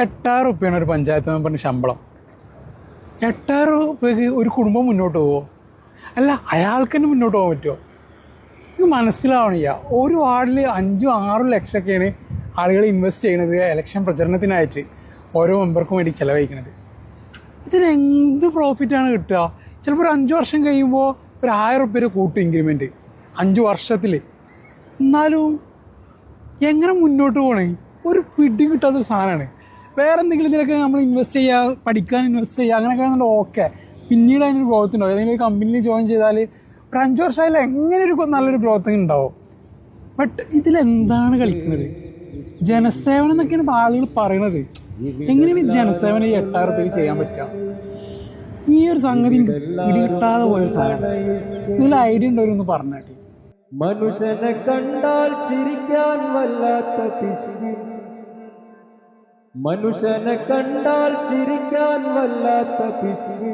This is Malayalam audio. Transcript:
എട്ടായിരം റുപ്യാണ് ഒരു പഞ്ചായത്ത് മെമ്പറിന് ശമ്പളം. എട്ടായിരം റുപ്യക്ക് ഒരു കുടുംബം മുന്നോട്ട് പോവോ? അല്ല അയാൾക്ക് തന്നെ മുന്നോട്ട് പോകാൻ പറ്റുമോ ഇത് മനസ്സിലാവണില്ല. ഒരു വാർഡിൽ അഞ്ചും ആറും ലക്ഷമൊക്കെയാണ് ആളുകൾ ഇൻവെസ്റ്റ് ചെയ്യണത് ഇലക്ഷൻ പ്രചരണത്തിനായിട്ട് ഓരോ മെമ്പർക്കും വേണ്ടി ചിലവഴിക്കുന്നത് ഇതിന് എന്ത് പ്രോഫിറ്റാണ് കിട്ടുക? ചിലപ്പോൾ ഒരു അഞ്ച് വർഷം കഴിയുമ്പോൾ ഒരു ആയിരം റുപ്യ കൂട്ടും ഇൻക്രിമെന്റ് അഞ്ച് വർഷത്തിൽ എന്നാലും എങ്ങനെ മുന്നോട്ട് പോകണേ ഒരു പിടി കിട്ടാത്തൊരു സാധനമാണ് വേറെ എന്തെങ്കിലും ഇതിലൊക്കെ നമ്മൾ ഇൻവെസ്റ്റ് ചെയ്യുക പഠിക്കാൻ ഇൻവെസ്റ്റ് ചെയ്യുക അങ്ങനെയൊക്കെ ആണെന്നുണ്ടെങ്കിൽ ഓക്കെ പിന്നീട് അതിനൊരു ഗ്രോത്ത് ഉണ്ടാവും. ഏതെങ്കിലും ഒരു കമ്പനിയിൽ ജോയിൻ ചെയ്താൽ ഒരു അഞ്ച് വർഷമായാലും എങ്ങനെ ഒരു നല്ലൊരു ഗ്രോത്ത് ഉണ്ടാവും ബട്ട് ഇതിലെന്താണ് കളിക്കുന്നത്? ജനസേവനം എന്നൊക്കെയാണ് ആളുകൾ പറയണത്. എങ്ങനെയാണ് ജനസേവനം ഈ എട്ടായിരം രൂപയ്ക്ക് ചെയ്യാൻ പറ്റുക? ഈ ഒരു സംഗതി എനിക്ക് പിടികിട്ടാതെ പോയൊരു സാധനം. നിങ്ങൾ ഐഡിയ ഉണ്ടോ പറഞ്ഞാട്ടെ മനുഷ്യനെ കണ്ടാൽ ചിരിക്കാൻ വല്ലാത്ത പിശുക്ക് മനുഷ്യനെ കണ്ടാൽ ചിരിക്കാൻ വല്ലാത്ത പിശുക്ക്